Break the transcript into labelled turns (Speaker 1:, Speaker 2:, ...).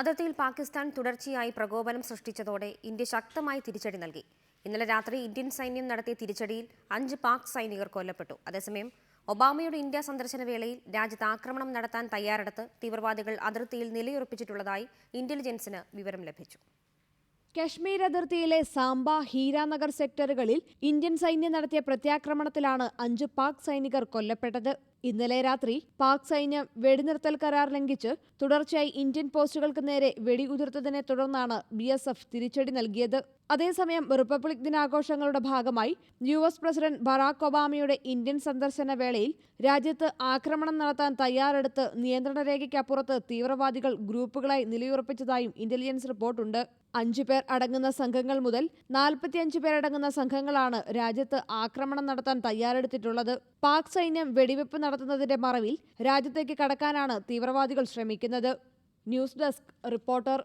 Speaker 1: അതിർത്തിയിൽ പാകിസ്ഥാൻ തുടർച്ചയായി പ്രകോപനം സൃഷ്ടിച്ചതോടെ ഇന്ത്യ ശക്തമായി തിരിച്ചടി നൽകി. ഇന്നലെ രാത്രി ഇന്ത്യൻ സൈന്യം നടത്തിയ തിരിച്ചടിയിൽ അഞ്ച് പാക് സൈനികർ കൊല്ലപ്പെട്ടു. അതേസമയം ഒബാമയുടെ ഇന്ത്യ സന്ദർശന വേളയിൽ രാജ്യത്ത് ആക്രമണം നടത്താൻ തയ്യാറെടുത്ത് തീവ്രവാദികൾ അതിർത്തിയിൽ നിലയുറപ്പിച്ചിട്ടുള്ളതായി ഇന്റലിജൻസിന് വിവരം ലഭിച്ചു.
Speaker 2: കശ്മീർ അതിർത്തിയിലെ സാംബ ഹീരാനഗർ സെക്ടറുകളിൽ ഇന്ത്യൻ സൈന്യം നടത്തിയ പ്രത്യാക്രമണത്തിലാണ് അഞ്ച് പാക് സൈനികർ കൊല്ലപ്പെട്ടത്. ഇന്നലെ രാത്രി പാക് സൈന്യം വെടിനിർത്തൽ കരാർ ലംഘിച്ച് തുടർച്ചയായി ഇന്ത്യൻ പോസ്റ്റുകൾക്ക് നേരെ വെടിയുതിർത്തതിനെ തുടർന്നാണ് ബി എസ് എഫ് തിരിച്ചടി നൽകിയത്. അതേസമയം റിപ്പബ്ലിക് ദിനാഘോഷങ്ങളുടെ ഭാഗമായി യു എസ് പ്രസിഡന്റ് ബറാക് ഒബാമയുടെ ഇന്ത്യൻ സന്ദർശന വേളയിൽ രാജ്യത്ത് ആക്രമണം നടത്താൻ തയ്യാറെടുത്ത് നിയന്ത്രണ രേഖയ്ക്കപ്പുറത്ത് തീവ്രവാദികൾ ഗ്രൂപ്പുകളായി നിലയുറപ്പിച്ചതായും ഇന്റലിജൻസ് റിപ്പോർട്ടുണ്ട്. അഞ്ചു പേർ അടങ്ങുന്ന സംഘങ്ങൾ മുതൽ നാൽപ്പത്തിയഞ്ച് പേരടങ്ങുന്ന സംഘങ്ങളാണ് രാജ്യത്ത് ആക്രമണം നടത്താൻ തയ്യാറെടുത്തിട്ടുള്ളത്. പാക് സൈന്യം വെടിവെപ്പ് നടത്തുന്നതിന്റെ മറവിൽ രാജ്യത്തേക്ക് കടക്കാനാണ് തീവ്രവാദികൾ ശ്രമിക്കുന്നത്. News desk reporter